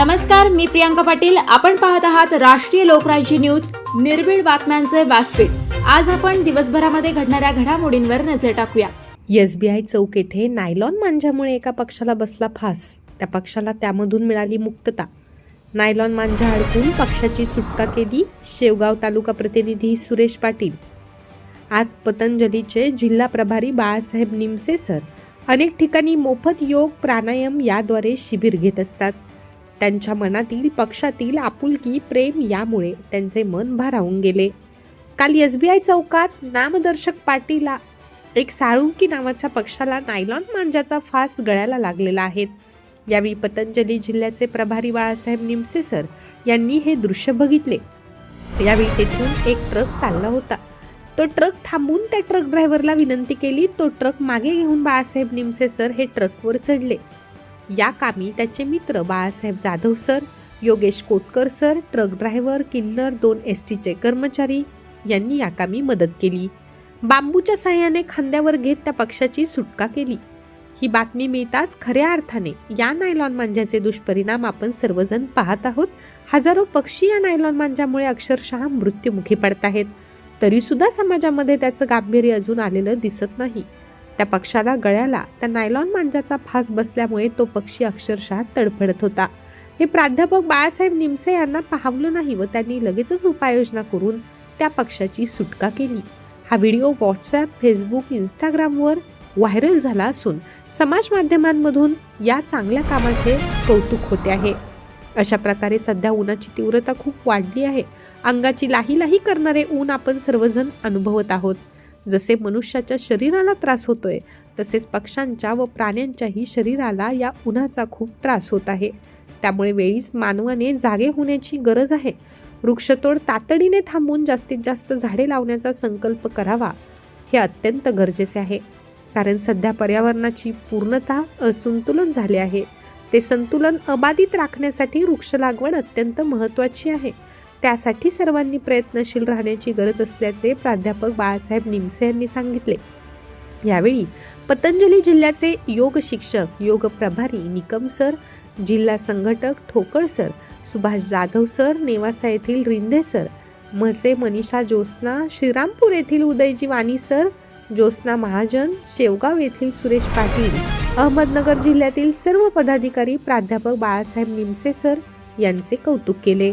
नमस्कार मी प्रियांका पाटील. आपण पाहत आहात राष्ट्रीय लोकराज्य न्यूज निर्भीड बातम्यांचे व्यासपीठ. आज आपण दिवसभरामध्ये घडणाऱ्या घडामोडींवर नजर टाकूया. एसबीआय चौक येथे नायलॉन मांजामुळे एका पक्षाला बसला फास. त्या पक्षाला त्यामधून मिळाली मुक्तता. नायलॉन मांजा अडकून पक्षाची सुटका केली शेवगाव तालुका प्रतिनिधी सुरेश पाटील. आज पतंजलीचे जिल्हा प्रभारी बाळासाहेब निमसे सर. अनेक ठिकाणी मोफत योग प्राणायाम याद्वारे शिबिर घेत असतात. त्यांच्या मनातील पक्षातील आपुलकी प्रेम यामुळे त्यांचे मन भारावून गेले. काल एस बी आय चौकात नामदर्शक पाटीला एक साळुंकी नावाच्या पक्षाला नायलॉन मांजाचा फास गळ्याला लागलेला आहे. यावेळी पतंजली जिल्ह्याचे प्रभारी बाळासाहेब निमसे सर यांनी हे दृश्य बघितले. यावेळी तेथून एक ट्रक चालला होता. तो ट्रक थांबून त्या ट्रक ड्रायव्हरला विनंती केली. तो ट्रक मागे घेऊन बाळासाहेब निमसे सर हे ट्रकवर चढले. या कामी त्याचे मित्र Balasaheb Jadhav sir Yogesh Kotkar sir truck driver किन्नर दोन एस टीचे कर्मचारी यांनी या कामी मदत केली. बांबूच्या साह्याने खांद्यावर घेत त्या पक्षाची सुटका केली. ही बातमी मिळताच खऱ्या अर्थाने या नायलॉन मांजाचे दुष्परिणाम आपण सर्वजण पाहत आहोत. हजारो पक्षी या नायलॉन मांजामुळे अक्षरशः मृत्युमुखी पडत आहेत. तरीसुद्धा समाजामध्ये त्याचं गांभीर्य अजून आलेलं दिसत नाही. त्या पक्षाला गळ्याला त्या नायलॉन मांजाचा फास बसल्यामुळे तो पक्षी अक्षरशः तडफडत होता. हे प्राध्यापक बाळासाहेब निमसे यांना पाहवलं नाही व त्यांनी लगेचच उपाययोजना करून त्या पक्षाची सुटका केली. हा व्हिडिओ व्हॉट्सॲप फेसबुक इंस्टाग्रामवर व्हायरल झाला असून समाज माध्यमांमधून या चांगल्या कामाचे कौतुक होते आहे. अशा प्रकारे सध्या उन्हाची तीव्रता खूप वाढली आहे. अंगाची लाही लाही करणारे ऊन आपण सर्वजण अनुभवत आहोत. जसे मनुष्याच्या शरीराला त्रास होतोय तसेच पक्ष्यांच्या व प्राण्यांच्याही शरीराला या उन्हाचा खूप त्रास होत आहे. त्यामुळे वेळीच मानवाने जागे होण्याची गरज आहे. वृक्षतोड तातडीने थांबून जास्तीत जास्त झाडे लावण्याचा संकल्प करावा हे अत्यंत गरजेचे आहे. कारण सध्या पर्यावरणाची पूर्णतः असंतुलन झाले आहे. ते संतुलन अबाधित राखण्यासाठी वृक्ष लागवड अत्यंत महत्त्वाची आहे. त्यासाठी सर्वांनी प्रयत्नशील राहण्याची गरज असल्याचे प्राध्यापक बाळासाहेब निमसे यांनी सांगितले. यावेळी पतंजली जिल्ह्याचे योग शिक्षक योग प्रभारी निकम सर जिल्हा संघटक ठोकळ सर सुभाष जाधव सर नेवासा येथील रिंधे सर म्हसे मनीषा ज्योत्स्ना श्रीरामपूर येथील उदयजी वाणी सर ज्योत्स्ना महाजन शेवगाव येथील सुरेश पाटील अहमदनगर जिल्ह्यातील सर्व पदाधिकारी प्राध्यापक बाळासाहेब निमसे सर यांचे कौतुक केले.